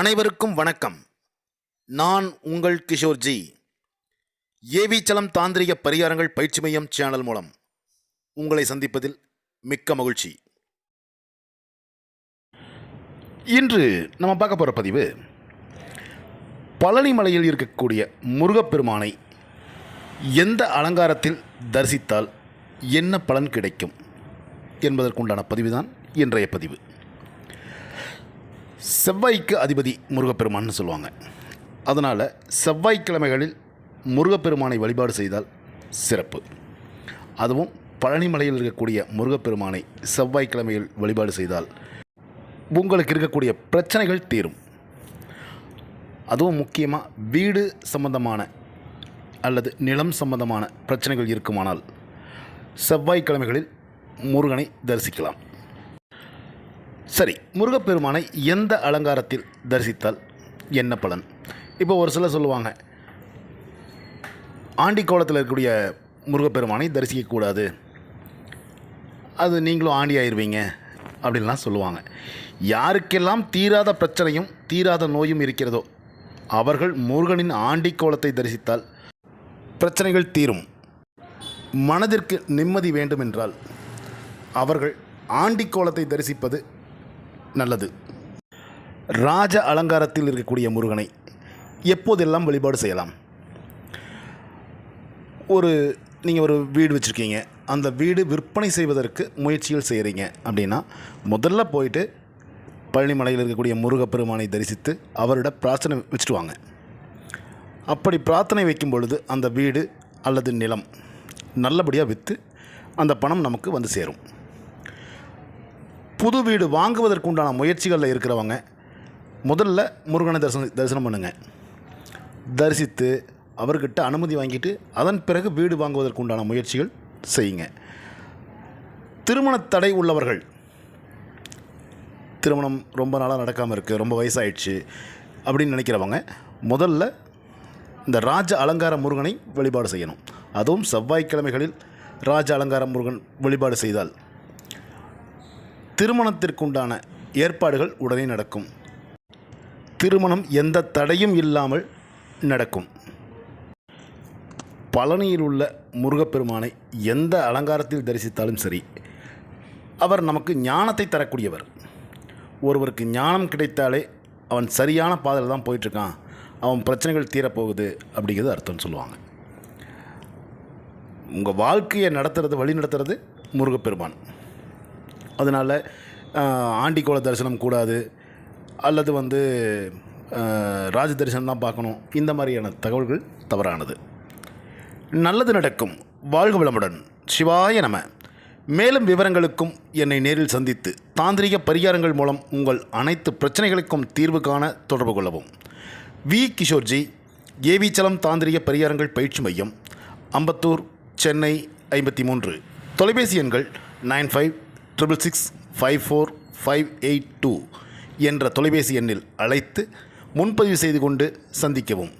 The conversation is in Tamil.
அனைவருக்கும் வணக்கம். நான் உங்கள் கிஷோர்ஜி ஏவிச்சலம் தாந்திரிக பரிகாரங்கள் பயிற்சி மையம் சேனல் மூலம் உங்களை சந்திப்பதில் மிக்க மகிழ்ச்சி. இன்று நம்ம பார்க்க போகிற பதிவு பழனிமலையில் இருக்கக்கூடிய முருகப்பெருமானை எந்த அலங்காரத்தில் தரிசித்தால் என்ன பலன் கிடைக்கும் என்பதற்குண்டான பதிவுதான் இன்றைய பதிவு. செவ்வாய்க்கு அதிபதி முருகப்பெருமான்னு சொல்லுவாங்க. அதனால் செவ்வாய்க்கிழமைகளில் முருகப்பெருமானை வழிபாடு செய்தால் சிறப்பு. அதுவும் பழனிமலையில் இருக்கக்கூடிய முருகப்பெருமானை செவ்வாய்க்கிழமையில் வழிபாடு செய்தால் உங்களுக்கு இருக்கக்கூடிய பிரச்சனைகள் தீரும். அதுவும் முக்கியமாக வீடு சம்பந்தமான அல்லது நிலம் சம்பந்தமான பிரச்சனைகள் இருக்குமானால் செவ்வாய்க்கிழமைகளில் முருகனை தரிசிக்கலாம். சரி முருகப்பெருமானை எந்த அலங்காரத்தில் தரிசித்தால் என்ன பலன்? இப்போ ஒரு சிலர் சொல்லுவாங்க ஆண்டி கோலத்தில் இருக்கக்கூடிய முருகப்பெருமானை தரிசிக்கக்கூடாது அது நீங்களும் ஆண்டி ஆயிடுவீங்க அப்படின்லாம் சொல்லுவாங்க. யாருக்கெல்லாம் தீராத பிரச்சனையும் தீராத நோயும் இருக்கிறதோ அவர்கள் முருகனின் ஆண்டி கோலத்தை தரிசித்தால் பிரச்சனைகள் தீரும். மனதிற்கு நிம்மதி வேண்டுமென்றால் அவர்கள் ஆண்டி கோலத்தை தரிசிப்பது நல்லது. ராஜ அலங்காரத்தில் இருக்கக்கூடிய முருகனை எப்போதெல்லாம் வழிபாடு செய்யலாம்? ஒரு நீங்கள் ஒரு வீடு வச்சுருக்கீங்க. அந்த வீடு விற்பனை செய்வதற்கு முயற்சிகள் செய்கிறீங்க அப்படின்னா முதல்ல போயிட்டு பழனிமலையில் இருக்கக்கூடிய முருகப்பெருமானை தரிசித்து அவரிட பிரார்த்தனை வச்சுட்டு வாங்க அப்படி பிரார்த்தனை வைக்கும் பொழுது அந்த வீடு அல்லது நிலம் நல்லபடியாக விற்று அந்த பணம் நமக்கு வந்து சேரும். புது வீடு வாங்குவதற்குண்டான முயற்சிகளில் இருக்கிறவங்க முதல்ல முருகனை தரிசனம் தரிசனம் பண்ணுங்கள் தரிசித்து அவர்கிட்ட அனுமதி வாங்கிட்டு அதன் பிறகு வீடு வாங்குவதற்குண்டான முயற்சிகள் செய்யுங்க. திருமண தடை உள்ளவர்கள் திருமணம் ரொம்ப நாளாக நடக்காமல் இருக்குது ரொம்ப வயசாயிடுச்சு அப்படின்னு நினைக்கிறவங்க முதல்ல இந்த ராஜ அலங்கார முருகனை வழிபாடு செய்யணும். அதுவும் செவ்வாய்க்கிழமைகளில் ராஜ அலங்கார முருகன் வழிபாடு செய்தால் திருமணத்திற்குண்டான ஏற்பாடுகள் உடனே நடக்கும். திருமணம் எந்த தடையும் இல்லாமல் நடக்கும். பழனியில் உள்ள முருகப்பெருமானை எந்த அலங்காரத்தில் தரிசித்தாலும் சரி அவர் நமக்கு ஞானத்தை தரக்கூடியவர். ஒருவருக்கு ஞானம் கிடைத்தாலே அவன் சரியான பாதையில் தான் போயிட்டுருக்கான். அவன் பிரச்சனைகள் தீரப்போகுது அப்படிங்கிறது அர்த்தம்னு சொல்லுவாங்க. உங்கள் வாழ்க்கையை நடத்துறது வழி நடத்துறது முருகப்பெருமான். அதனால் ஆண்டிக்கோள தரிசனம் கூடாது. அல்லது வந்து ராஜ தரிசனம் தான் பார்க்கணும். இந்த மாதிரியான தகவல்கள் தவறானது. நல்லது நடக்கும். வாழ்க வளமுடன். சிவாய நம. மேலும் விவரங்களுக்கும் என்னை நேரில் சந்தித்து தாந்திரிக பரிகாரங்கள் மூலம் உங்கள் அனைத்து பிரச்சனைகளுக்கும் தீர்வு காண தொடர்பு கொள்ளவும். வி. கிஷோர்ஜி ஏவிச்சலம் தாந்திரிக பரிகாரங்கள் பயிற்சி மையம் அம்பத்தூர் சென்னை ஐம்பத்தி மூன்று. தொலைபேசி எண்கள் nine five triple six five four five eight two என்ற தொலைபேசி எண்ணில் அழைத்து முன்பதிவு செய்து கொண்டு சந்திக்கவும்.